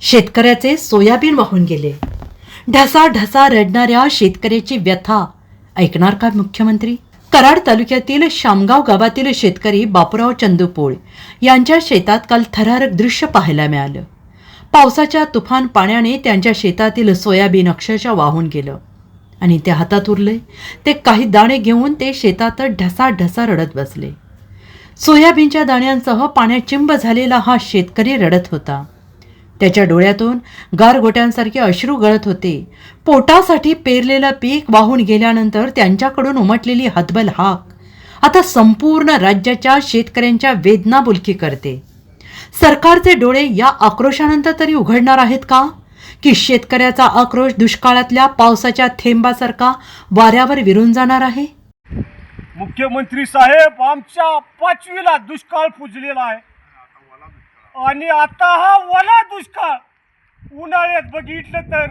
शेतकऱ्याचे सोयाबीन वाहून गेले. ढसा ढसा रडणाऱ्या शेतकऱ्याची व्यथा. ऐकणार का मुख्यमंत्री? कराड तालुक्यातील शामगाव गावातील शेतकरी बापूराव चंदूपोळ यांच्या शेतात काल थरारक दृश्य पाहायला मिळालं. पावसाच्या तुफान पाण्याने त्यांच्या शेतातील सोयाबीन अक्षरशः वाहून गेलं. आणि ते हातात उरले. ते काही दाणे घेऊन ते शेतातच ढसा ढसा रडत बसले. सोयाबीनच्या दाण्यांसह पाण्यात चिंब झालेला हा शेतकरी रडत होता. त्याच्या डोळ्यातून गारगोट्यांसारखे अश्रू गळत होते. पोटासाठी पेरलेलं पीक वाहून गेल्यानंतर त्यांच्याकडून उमटलेली हतबल हाक. आता संपूर्ण राज्याच्या शेतकऱ्यांच्या वेदना बुलकी करते. सरकारचे डोळे या आक्रोशानंतर तरी उघडणार आहेत का? की शेतकऱ्याचा आक्रोश दुष्काळातल्या पावसाच्या थेंबासारखा वाऱ्यावर विरून जाणार आहे? मुख्यमंत्री साहेब आमच्या पाचवीला दुष्काळ पुजलेला आहे. आणि आता हा वला दुष्काळ. उन्हाळ्यात बघितलं तर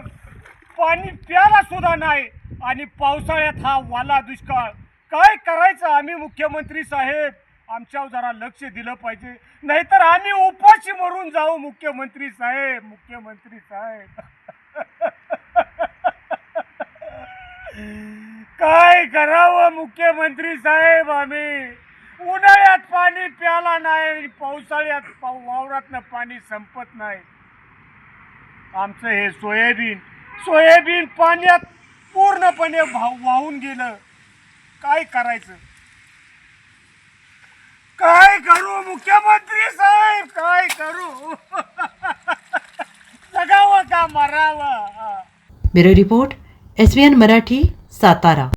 पाणी प्याला सुद्धा नाही आणि पावसाळ्यात हा वाला दुष्काळ. काय करायचं? आम्ही मुख्यमंत्री साहेब आमच्यावर जरा लक्ष दिलं पाहिजे. नाहीतर आम्ही उपाशी मरून जाऊ मुख्यमंत्री साहेब मुख्यमंत्री साहेब. काय करावं मुख्यमंत्री साहेब आम्ही? पाणी प्याला नाही पावसाळ्यात पाव वावरातनं पाणी संपत नाही. आमचं हे सोयाबीन सोयाबीन पाण्यात पूर्णपणे वाहून गेलं. काय करायचं? काय करू मुख्यमंत्री साहेब? काय करू? जगावं का मरावं? Bureau report S Marathi Satara.